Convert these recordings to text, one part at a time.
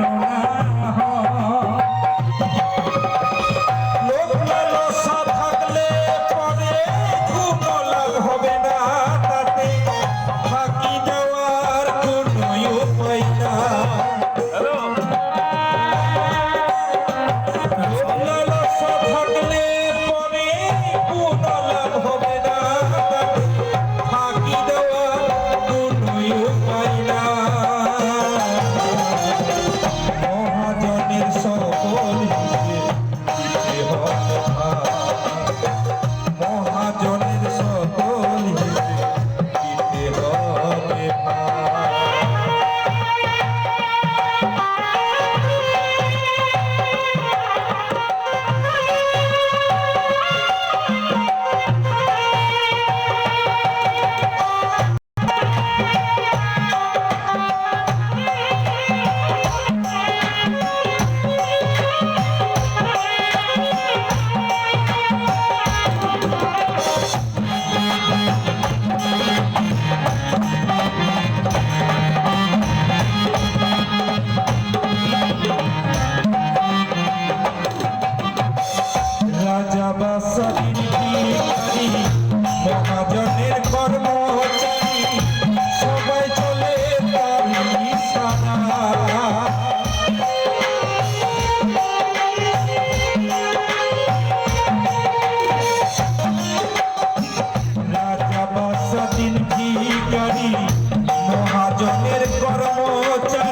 ನೋಡ মহাজনের কর্মচারী সবাই চলে তার সারা। মহাজনের কর্মচারী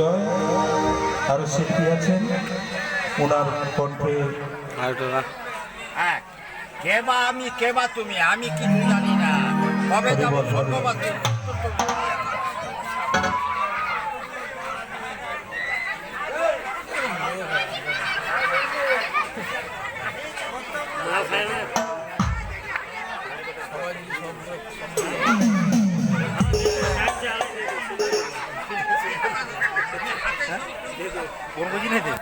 বিজয়। আরও শিল্পী আছেন। ওনার কণ্ঠে কেবা আমি কেবা তুমি? আমি কিছু জানি না। কবে যাব? ধন্যবাদ Thank you. ಏನಿದೆ